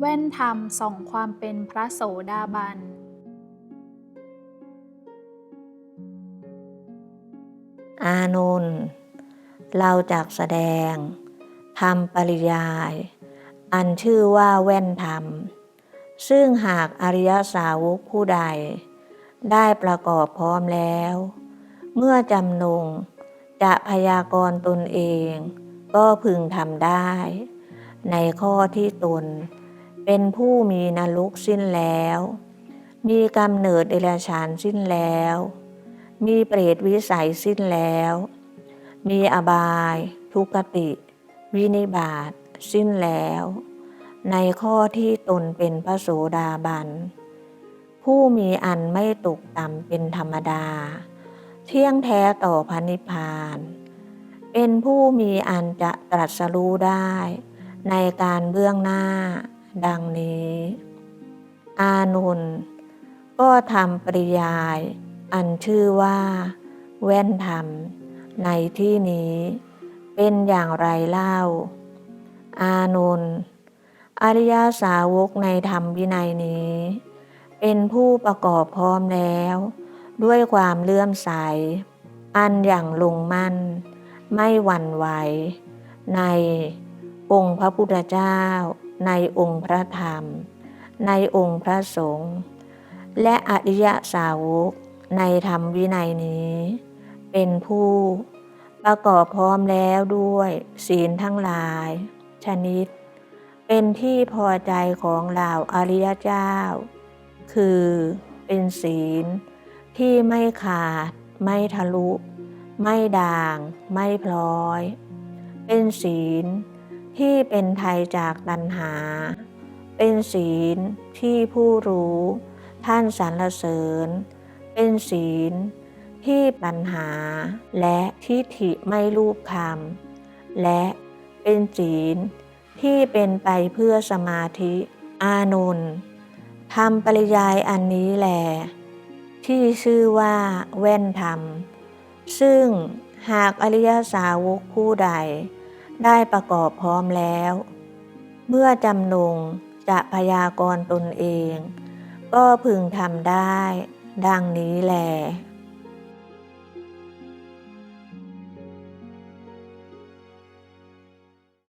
แว่นธรรมส่องความเป็นพระโสดาบัน อานนท์เราจากแสดงทำปริยาย อันชื่อว่าแว่นธรรม ซึ่งหากอริยสาวกผู้ใด ได้ประกอบพร้อมแล้ว เมื่อจำนงจะพยากรณ์ตนเอง ก็พึงทำได้ ในข้อที่ตน เป็นผู้มีนรกสิ้นแล้ว มีกำเนิดเดรัจฉานสิ้นแล้ว มีเปรตวิสัยสิ้นแล้ว มีอบาย ทุกติ วินิบาตสิ้นแล้ว ในข้อที่ตนเป็นพระโสดาบัน ผู้มีอันไม่ตกต่ำเป็นธรรมดา เที่ยงแท้ต่อพระนิพพาน เป็นผู้มีอันจะตรัสรู้ได้ในการเบื้องหน้า ดังนี้ อานนท์ก็ทำปริยาย อันชื่อว่า แว่นธรรม ในที่นี้เป็นอย่างไรเล่า อานนท์อริยาสาวกในธรรมวินัยนี้ เป็นผู้ประกอบพร้อมแล้ว ด้วยความเลื่อมใส อันอย่างลงมั่น ไม่หวั่นไหว ในองค์พระพุทธเจ้า ในองค์พระธรรม ในองค์พระสงฆ์และอริยสาวกในธรรมวินัยนี้ เป็นผู้ประกอบพร้อมแล้วด้วยศีลทั้งหลาย ชนิด เป็นที่พอใจของเหล่าอริยเจ้า คือเป็นศีลที่ไม่ขาด ไม่ทะลุ ไม่ด่าง ไม่พลอย เป็นศีล ที่เป็นไทยจากตัณหา เป็นศีลที่ผู้รู้ ท่านสรรเสริญ เป็นศีลที่ปัญหา และทิฏฐิไม่รูปคำและเป็นศีลที่เป็นไปเพื่อสมาธิอานนท์ทำปริยายอันนี้แหลที่ชื่อว่าแว่นธรรม ซึ่งหากอริยสาวกผู้ใด ได้ประกอบพร้อมแล้ว เมื่อจำนงจะพยากรตนเอง ก็พึงทำได้ ดังนี้แหล